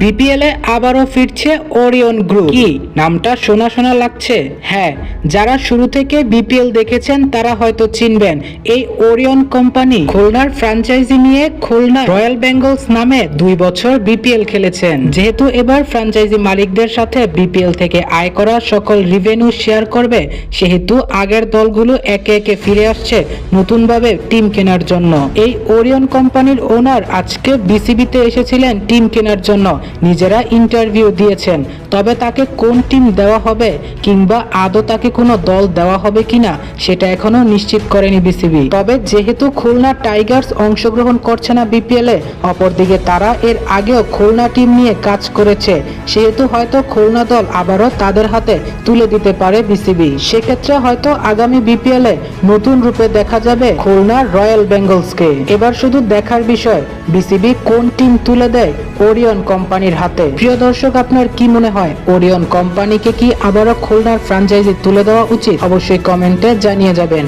BPL এ আবারও ফিরছে Orion group কি? নামটা শোনা শোনা লাগছে? হ্যাঁ যারা শুরু থেকে বিপিএল দেখেছেন, তারা হয়তো চিনবেন। এই ওরিয়ন কোম্পানি খুলনার ফ্র্যাঞ্চাইজি নিয়ে খুলনা রয়্যাল বেঙ্গলস নামে দুই বছর বিপিএল খেলেছেন। যেহেতু এবার ফ্র্যাঞ্চাইজি মালিকদের সাথে বিপিএল থেকে আয় করা সকল রিভেনিউ শেয়ার করবে, সেহেতু আগের দলগুলো একে একে ফিরে আসছে নতুনভাবে টিম কেনার জন্য। এই ওরিয়ন কোম্পানির ওনার আজকে বিসিবিতে এসেছিলেন টিম কেনার জন্য। নিজেরা ইন্টারভিউ দিয়েছেন, তবে তাকে কোন টিম দেওয়া হবে কিংবা আদৌ তাকে কোনো দল দেওয়া হবে কিনা, সেটা এখনও নিশ্চিত করেনি বিসিবি। তবে যেহেতু খুলনা টাইগার্স অংশগ্রহণ করছে না বিপিএল অপরদিকে তারা এর আগেও খুলনা টিম নিয়ে কাজ করেছে, সেহেতু হয়তো খুলনা দল আবারও তাদের হাতে তুলে দিতে পারে বিসিবি। সেক্ষেত্রে হয়তো আগামী বিপিএল এ নতুন রূপে দেখা যাবে খুলনা রয়্যাল বেঙ্গলসকে। এবার শুধু দেখার বিষয়, বিসিবি কোন টিম তুলে দেয়, ওরিয়ন কোম্পানির হাতে। প্রিয় দর্শক, আপনার কি মনে হয়? ওরিয়ন কোম্পানিকে কি আবারও খুলনার ফ্রাঞ্চাইজি তুলে দেওয়া উচিত? অবশ্যই কমেন্টে জানিয়ে যাবেন।